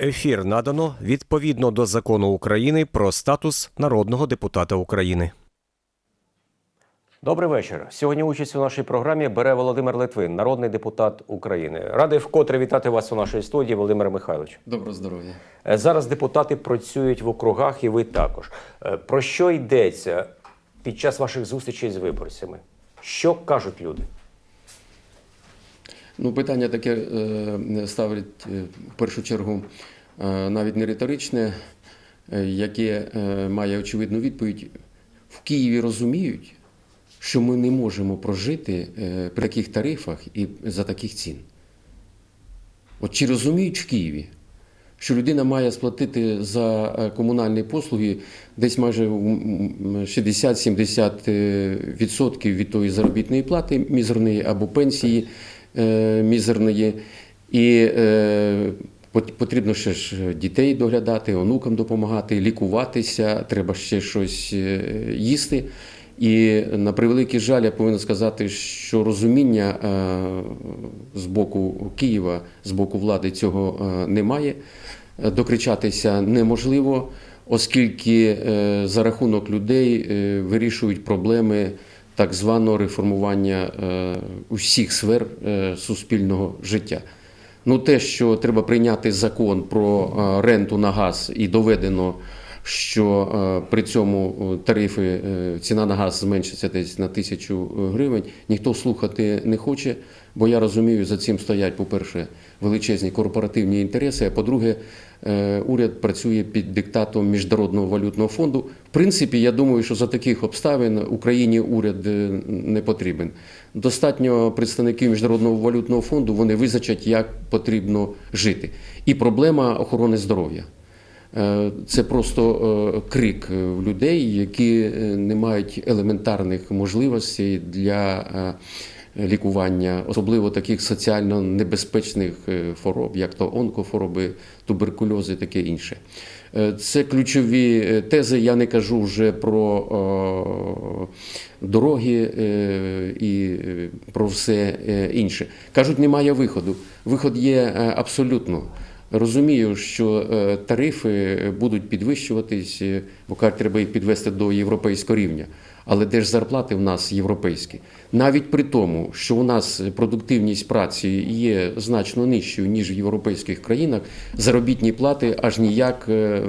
Ефір надано відповідно до закону України про статус народного депутата України. Добрий вечір. Сьогодні участь у нашій програмі бере Володимир Литвин, народний депутат України. Радий вкотре вітати вас у нашій студії, Володимир Михайлович. Доброго здоров'я. Е, Зараз депутати працюють в округах, і ви також. Е, Про що йдеться під час ваших зустрічей з виборцями? Що кажуть люди? Ну, питання таке е, ставить е, в першу чергу е, навіть не риторичне, яке має очевидну відповідь. В Києві розуміють, що ми не можемо прожити при таких тарифах і за таких цін. От чи розуміють в Києві, що людина має сплатити за комунальні послуги десь майже м, м, 60-70% від тої заробітної плати мізерної або пенсії мізерної, і е, потрібно ще ж дітей доглядати, онукам допомагати, лікуватися, треба ще щось е, їсти. І на превеликий жаль, я повинен сказати, що розуміння е, з боку Києва, з боку влади цього е, немає. Е, Докричатися неможливо, оскільки е, за рахунок людей е, вирішують проблеми так званого реформування е, усіх сфер е, суспільного життя. Ну, те, що треба прийняти закон про е, ренту на газ і доведено, що е, при цьому е, тарифи, е, ціна на газ зменшиться десь на тисячу гривень, ніхто слухати не хоче, бо я розумію, за цим стоять, по-перше, величезні корпоративні інтереси, а по-друге, уряд працює під диктатом Міжнародного валютного фонду. В принципі, я думаю, що за таких обставин Україні уряд не потрібен. Достатньо представників Міжнародного валютного фонду вони визначать, як потрібно жити. І проблема охорони здоров'я. Е, Це просто е, крик е, в людей, які не мають елементарних можливостей для лікування, особливо таких соціально небезпечних хвороб, як то онкохвороби, туберкульози, таке інше. Це ключові тези. Я не кажу вже про дороги і про все інше. Кажуть, немає виходу. Виход є абсолютно. Розумію, що е, тарифи будуть підвищуватись, е, бо кажуть, треба їх підвести до європейського рівня. Але де ж зарплати в нас європейські? Навіть при тому, що у нас продуктивність праці є значно нижчою, ніж в європейських країнах, заробітні плати аж ніяк е,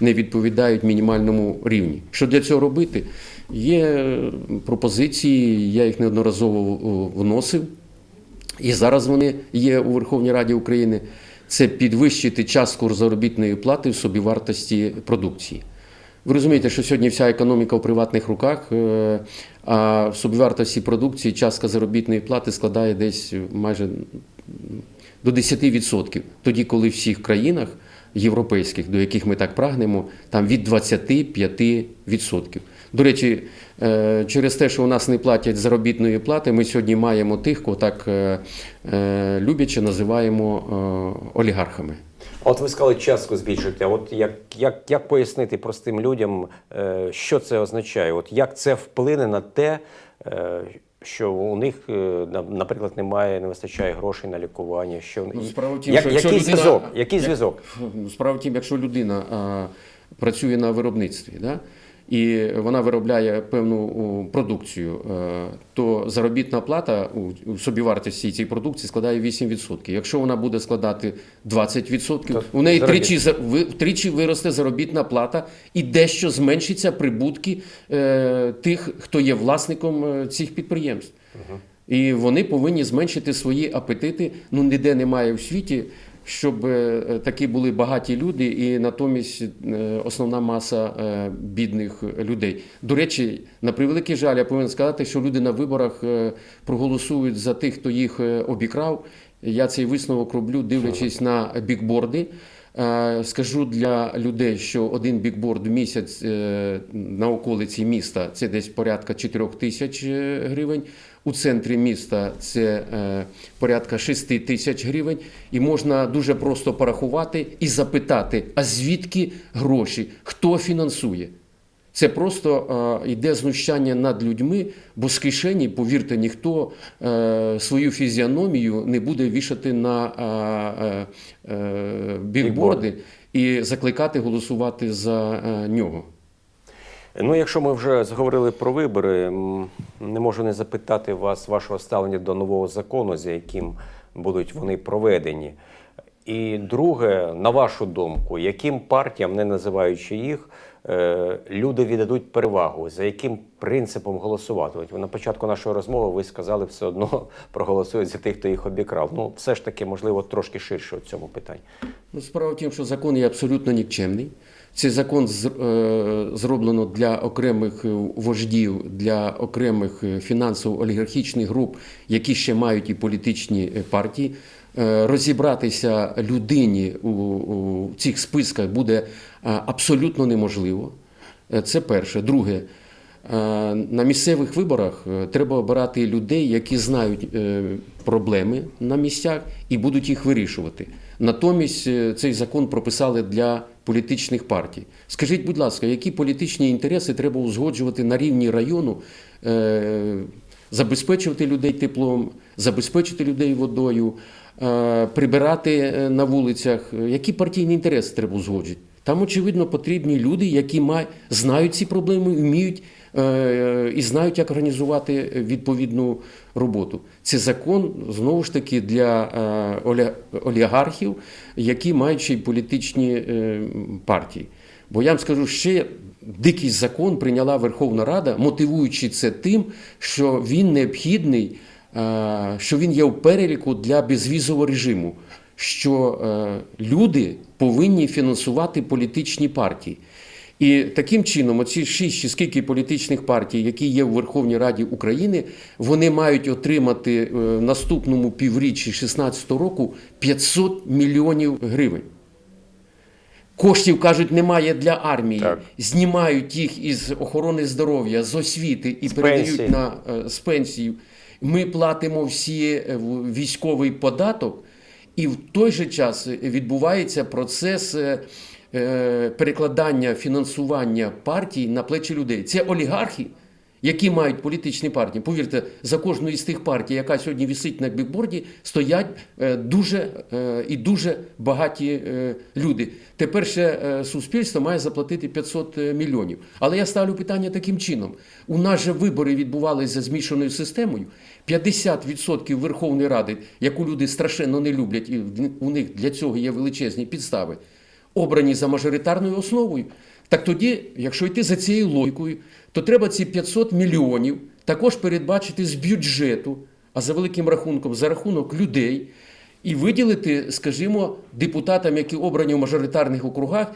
не відповідають мінімальному рівні. Що для цього робити? Є пропозиції, я їх неодноразово вносив. І зараз вони є у Верховній Раді України. Це підвищити частку заробітної плати в собівартості продукції. Ви розумієте, що сьогодні вся економіка в приватних руках, е, а в собівартості продукції частка заробітної плати складає десь майже до 10%. Тоді, коли в всіх країнах європейських, до яких ми так прагнемо, там від 25%. До речі, е, через те, що у нас не платять заробітної плати, ми сьогодні маємо тих, кого так е, е, називаємо е, олігархами. От ви сказали частку збільшити. А От як, як, як пояснити простим людям, що це означає? От як це вплине на те, що у них, наприклад, немає, не вистачає грошей на лікування? Що Ну, справа тім, як, що який людина- зв'язок? Який як- зв'язок? Справа в тім, якщо людина а, працює на виробництві, да, і вона виробляє певну продукцію, е, то заробітна плата у, собівартості цієї продукції складає 8%. Якщо вона буде складати 20%, То у неї тричі, втричі виросте заробітна плата і дещо зменшиться прибутки е, тих, хто є власником е, цих підприємств. І вони повинні зменшити свої апетити. Ну ніде немає в світі, щоб е, такі були багаті люди, і натомість е, основна маса е, бідних людей. До речі, на превеликий жаль, я повинен сказати, що люди на виборах проголосують за тих, хто їх обікрав. Я цей висновок роблю, дивлячись на бікборди. Скажу для людей, що один бікборд в місяць на околиці міста це десь порядка 4 тисяч гривень. У центрі міста це е, порядка 6 тисяч гривень. І можна дуже просто порахувати і запитати, а звідки гроші, хто фінансує? Це просто е, йде знущання над людьми, бо з кишені, повірте, ніхто е, свою фізіономію не буде вішати на бікборди і закликати голосувати за нього. Ну, якщо ми вже зговорили про вибори, не можу не запитати вас вашого ставлення до нового закону, за яким будуть вони проведені. І друге, на вашу думку, яким партіям, не називаючи їх, е, люди віддадуть перевагу, за яким принципом голосувати? От ви на початку нашої розмови ви сказали, все одно проголосують за тих, хто їх обікрав. Ну, все ж таки, можливо, трошки ширше у цьому питанні. Ну, справа в тім, що закон є абсолютно нікчемний. Цей закон е, зроблено для окремих е, вождів, для окремих е, фінансово-олігархічних груп, які ще мають і політичні партії. Розібратися людині у, цих списках буде абсолютно неможливо. Це перше. Друге, На місцевих виборах треба обирати людей, які знають проблеми на місцях і будуть їх вирішувати. Натомість цей закон прописали для політичних партій. Скажіть, будь ласка, які політичні інтереси треба узгоджувати на рівні району, е, забезпечувати людей теплом, забезпечити людей водою, е, прибирати е, на вулицях? Які партійні інтереси треба узгоджувати? Там, очевидно, потрібні люди, які знають ці проблеми, вміють і знають, як організувати відповідну роботу. Це закон знову ж таки для е, олігархів, які мають ще й політичні е, партії. Бо я вам скажу ще. Дикий закон прийняла Верховна Рада, мотивуючи це тим, що він необхідний, е, що він є в переліку для безвізового режиму, що люди повинні фінансувати політичні партії. І таким чином, оці шість чи скільки політичних партій, які є в Верховній Раді України, вони мають отримати е, в наступному півріччі 2016 року 500 мільйонів гривень. Коштів кажуть, немає для армії. Так. Знімають їх із охорони здоров'я, з освіти і З передають пенсій. на е, з пенсії. Ми платимо всі е, військовий податок, і в той же час відбувається процес перекладання фінансування партій на плечі людей. Це олігархи, які мають політичні партії. Повірте, за кожною із тих партій, яка сьогодні висить на бікборді, стоять е, дуже е, і дуже багаті е, люди. Тепер ще е, суспільство має заплатити 500 мільйонів. Але я ставлю питання таким чином: у нас же вибори відбувалися за змішаною системою. 50% Верховної Ради, яку люди страшенно не люблять, і у них для цього є величезні підстави, обрані за мажоритарною основою. Так тоді, якщо йти за цією логікою, то треба ці 500 мільйонів також передбачити з бюджету, а за великим рахунком, за рахунок людей, і виділити, скажімо, депутатам, які обрані в мажоритарних округах,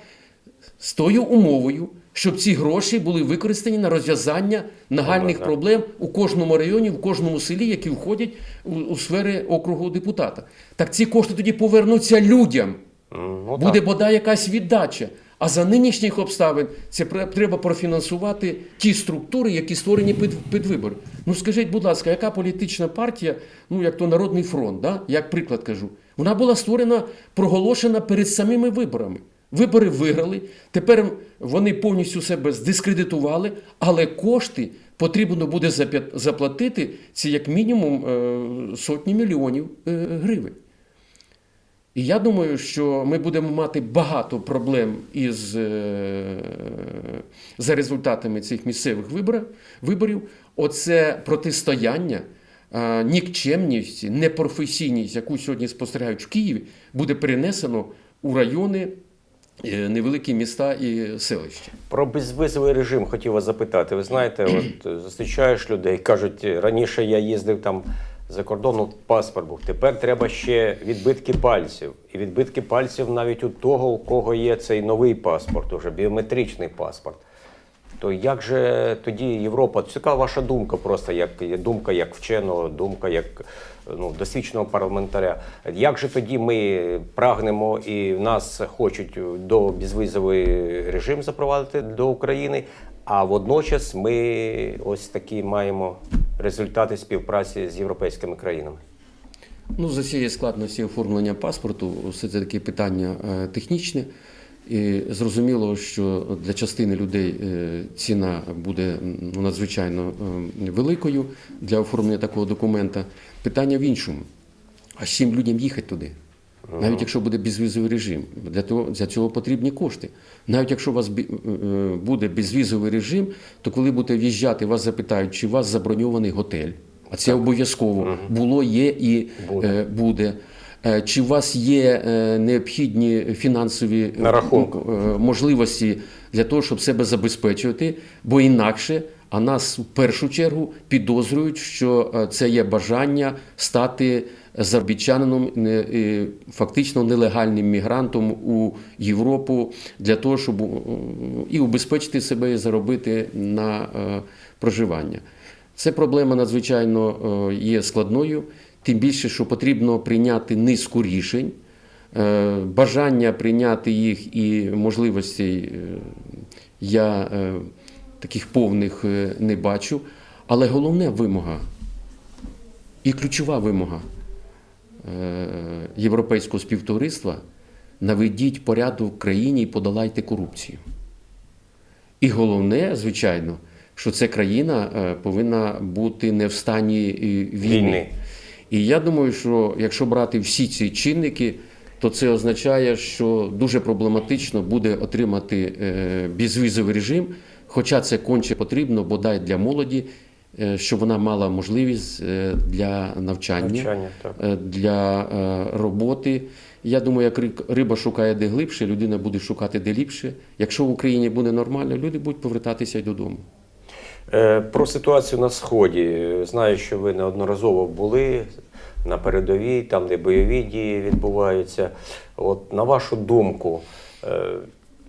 з тою умовою, щоб ці гроші були використані на розв'язання нагальних Ага. проблем у кожному районі, в кожному селі, які входять у, у сфери округу депутата. Так ці кошти тоді повернуться людям. Ну, Буде так. бодай якась віддача. А за нинішніх обставин це треба профінансувати ті структури, які створені під, під вибори. Ну скажіть, будь ласка, яка політична партія, ну як то Народний фронт, да? як приклад кажу, вона була створена, проголошена перед самими виборами. Вибори виграли, тепер вони повністю себе здискредитували, але кошти потрібно буде заплатити це як мінімум е, сотні мільйонів е, гривень. І я думаю, що ми будемо мати багато проблем із, е, за результатами цих місцевих виборів. виборів. Оце протистояння, е, нікчемність, непрофесійність, яку сьогодні спостерігають в Києві, буде перенесено у райони, е, невеликі міста і селища. Про безвизовий режим хотів вас запитати. Ви знаєте, от зустрічаєш людей, кажуть, раніше я їздив там за кордону, паспорт був. Тепер треба ще відбитки пальців. І відбитки пальців навіть у того, у кого є цей новий паспорт, уже біометричний паспорт. То як же тоді Європа? Цікава ваша думка, просто як думка як вченого, думка як ну, досвідченого парламентаря. Як же тоді ми прагнемо і нас хочуть до безвізовий режим запровадити до України, а водночас ми ось такі маємо результати співпраці з європейськими країнами? Ну, за цієї складності оформлення паспорту, все це таке питання е, технічне. І зрозуміло, що для частини людей е, ціна буде ну, надзвичайно е, великою для оформлення такого документа. Питання в іншому. А з чим людям їхати туди? Навіть якщо буде безвізовий режим, для того для цього потрібні кошти. Навіть якщо у вас е, буде безвізовий режим, то коли будете в'їжджати, вас запитають, чи у вас заброньований готель. А це обов'язково було, є і Буде. буде. буде. Е, Чи у вас є е, необхідні фінансові е, е, можливості для того, щоб себе забезпечувати, бо інакше, а нас в першу чергу підозрюють, що е, це є бажання стати заробітчанином, е, фактично нелегальним мігрантом у Європу для того, щоб е, і убезпечити себе і заробити на е, проживання. Це проблема надзвичайно є складною, тим більше, що потрібно прийняти низку рішень. Бажання прийняти їх і можливостей е, я таких повних е, не бачу. Але головна вимога і ключова вимога е, європейського співтовариства наведіть порядок в країні і подолайте корупцію. І головне, звичайно, що ця країна е, повинна бути не в стані війни. Війни. І я думаю, що якщо брати всі ці чинники, то це означає, що дуже проблематично буде отримати безвізовий режим, хоча це конче потрібно бодай для молоді, е, щоб вона мала можливість е, для навчання, Навчання, так. е, для роботи. Я думаю, як риба шукає де глибше, людина буде шукати де ліпше. Якщо в Україні буде нормально, люди будуть повертатися й додому. Про ситуацію на сході. Знаю, що ви неодноразово були на передовій, там, де бойові дії відбуваються. От на вашу думку,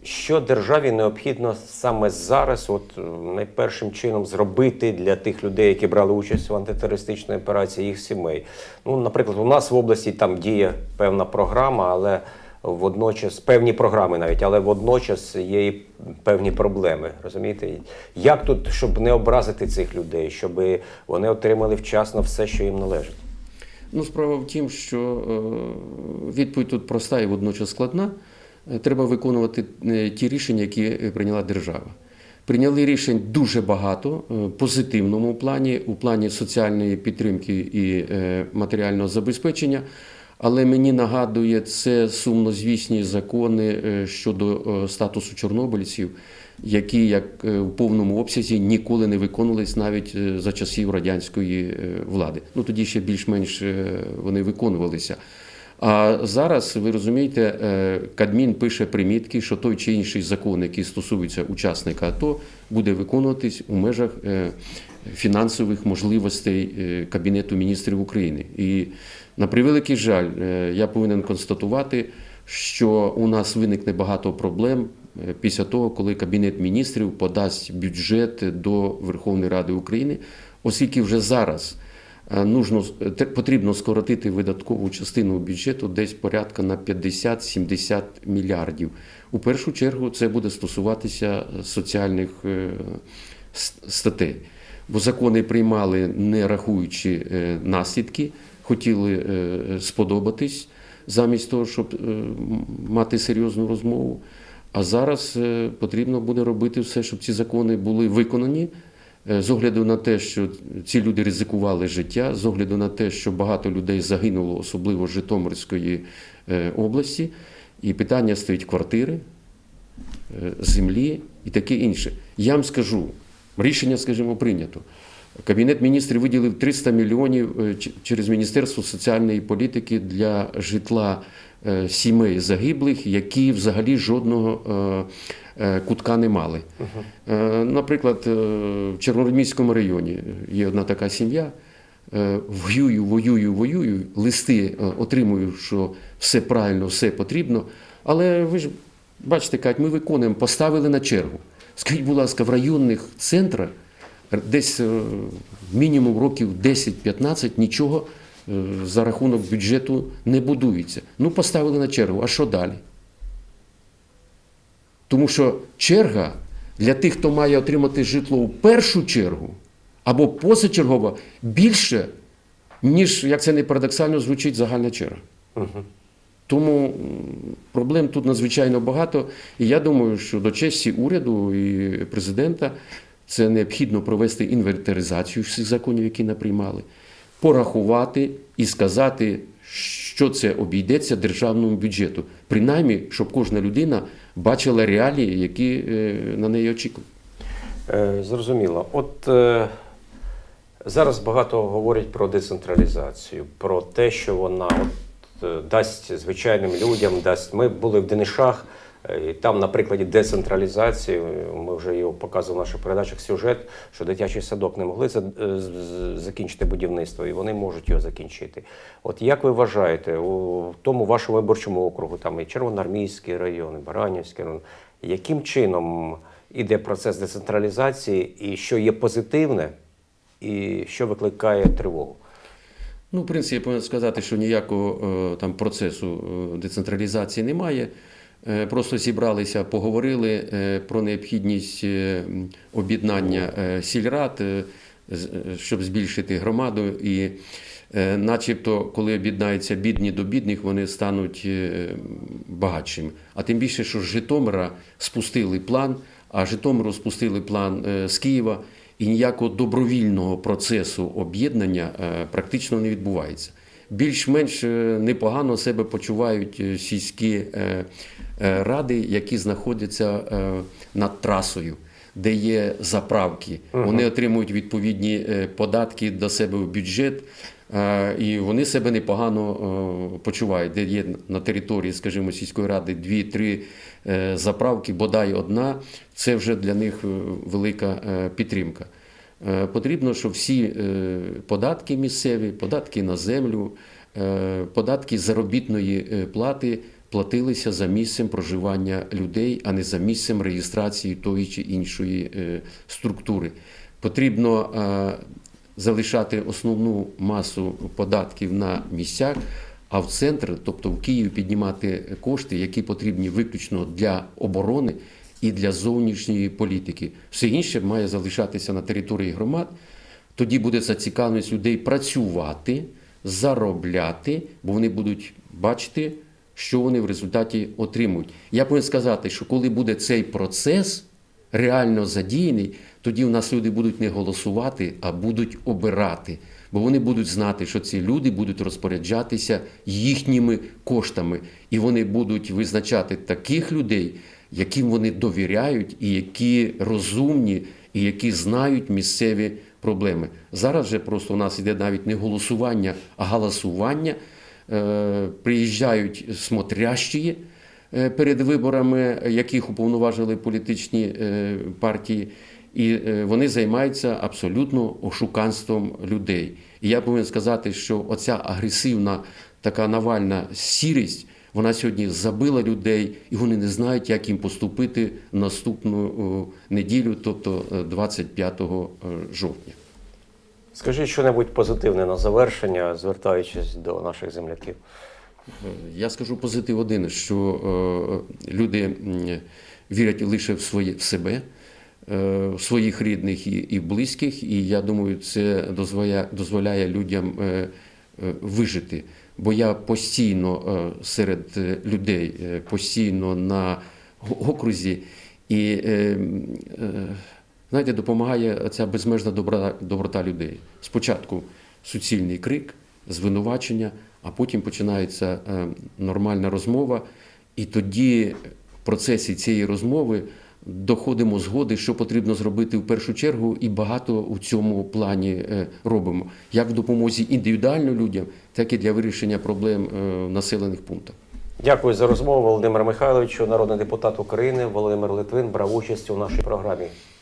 що державі необхідно саме зараз, от е, найпершим чином зробити для тих людей, які брали участь в антитерористичній операції, їх сімей? Ну, наприклад, у нас в області там діє певна програма, але водночас певні програми навіть, але водночас є і певні проблеми. Розумієте? Як тут, щоб не образити цих людей, щоб вони отримали вчасно все, що їм належить? Ну, справа в тім, що е, відповідь тут проста і водночас складна. Е, Треба виконувати е, ті рішення, які е, прийняла держава. Прийняли рішень дуже багато в позитивному плані, у плані соціальної підтримки і матеріального забезпечення. Але мені нагадує це сумнозвісні закони щодо статусу чорнобильців, які як в повному обсязі ніколи не виконувались навіть за часів радянської влади. Ну тоді ще більш-менш вони виконувалися. А зараз ви розумієте, е, Кадмін пише примітки, що той чи інший закон, який стосується учасника АТО, буде виконуватись у межах е, фінансових можливостей е, Кабінету міністрів України. І на превеликий жаль, я повинен констатувати, що у нас виникне багато проблем після того, коли Кабінет міністрів подасть бюджет до Верховної Ради України, оскільки вже зараз. Е, Нужно, те- потрібно скоротити видаткову частину бюджету десь порядка на 50-70 мільярдів. У першу чергу це буде стосуватися соціальних е, статей. Бо закони приймали не рахуючи е, наслідки, хотіли е, сподобатись замість того, щоб е, мати серйозну розмову. А зараз е, потрібно буде робити все, щоб ці закони були виконані. Е, З огляду на те, що ці люди ризикували життя, з огляду на те, що багато людей загинуло, особливо з Житомирської е, області, і питання стоїть квартири, е, землі і таке інше. Я вам скажу, рішення, скажімо, прийнято. Кабінет міністрів виділив 300 мільйонів через Міністерство соціальної політики для житла сімей загиблих, які взагалі жодного кутка не мали. Е, Наприклад, е, в Червономіському районі є одна така сім'я. Е, Воюю, воюю, воюю, листи е, отримую, що все правильно, все потрібно. Але ви ж бачите, кажуть, ми виконуємо, поставили на чергу. Скажіть, будь ласка, в районних центрах десь е, мінімум років 10-15 нічого е, за рахунок бюджету не будується. Ну, поставили на чергу, а що далі? Тому що черга для тих, хто має отримати житло у першу чергу або позачергово, більше, ніж, як це не парадоксально звучить, загальна черга. Тому проблем тут надзвичайно багато. І я думаю, що до честі уряду і президента це необхідно провести інвентаризацію всіх законів, які наприймали, порахувати і сказати, що це обійдеться державному бюджету. Принаймні, щоб кожна людина бачила реалії, які е, на неї очікують. Е, Зрозуміло. От е, зараз багато говорять про децентралізацію, про те, що вона от, дасть звичайним людям, дасть. Ми були в Денишах, і там, на прикладі децентралізації, е, ми вже його показували в наших передачах сюжет, що дитячий садок не могли е, закінчити будівництво, і вони можуть його закінчити. От як ви вважаєте, у тому вашому виборчому округу, там і Червоноармійський район, і Баранівський район, яким чином іде процес децентралізації, і що є позитивне, і що викликає тривогу? Ну, в принципі, я повинен сказати, що ніякого е, там процесу е, децентралізації немає. Е, Просто зібралися, поговорили е, про необхідність е, об'єднання сільрад, щоб збільшити громаду. І начебто, коли об'єднаються бідні до бідних, вони стануть багатшими. А тим більше, що з Житомира спустили план, а Житомиру спустили план з Києва і ніякого добровільного процесу об'єднання практично не відбувається. Більш-менш непогано себе почувають сільські ради, які знаходяться е, над трасою, де є заправки. Вони отримують відповідні е, податки до себе в бюджет. е, І вони себе непогано е, почувають, де є на території, скажімо, сільської ради дві-три е, заправки, бодай одна, це вже для них е, велика е, підтримка. Е, Потрібно, щоб всі е, податки місцеві, податки на землю, е, податки заробітної е, плати платилися за місцем проживання людей, а не за місцем реєстрації тої чи іншої е, структури. Потрібно е, залишати основну масу податків на місцях, а в центр, тобто в Києві, піднімати кошти, які потрібні виключно для оборони і для зовнішньої політики. Все інше має залишатися на території громад. Тоді буде зацікавленість людей працювати, заробляти, бо вони будуть бачити, що вони в результаті отримують. Я повинен сказати, що коли буде цей процес реально задіяний, тоді у нас люди будуть не голосувати, а будуть обирати. Бо вони будуть знати, що ці люди будуть розпоряджатися їхніми коштами, і вони будуть визначати таких людей, яким вони довіряють, і які розумні, і які знають місцеві проблеми. Зараз вже просто у нас іде навіть не голосування, а галасування. Е, Приїжджають смотрящі е, перед виборами, яких уповноважили політичні е, партії, і вони займаються абсолютно ошуканством людей. І я повинен сказати, що оця агресивна така навальна сірість. Вона сьогодні забила людей, і вони не знають, як їм поступити наступну неділю, тобто е, 25 жовтня. Скажіть щось позитивне на завершення, звертаючись до наших земляків. Я скажу позитив один, що е, люди вірять лише в своє в себе, е, в своїх рідних і, і близьких, і я думаю, це дозволяє, дозволяє людям е, е, вижити. Бо я постійно е, серед е, людей, е, постійно на окрузі, і е, е, знаєте, допомагає ця безмежна доброта, доброта людей. Спочатку суцільний крик, звинувачення, а потім починається е, нормальна розмова, і тоді в процесі цієї розмови доходимо згоди, що потрібно зробити в першу чергу, і багато у цьому плані е, робимо, як в допомозі індивідуально людям, так і для вирішення проблем е, в населених пунктах. Дякую за розмову, Володимир Михайловичу, народний депутат України Володимир Литвин брав участь у нашій програмі.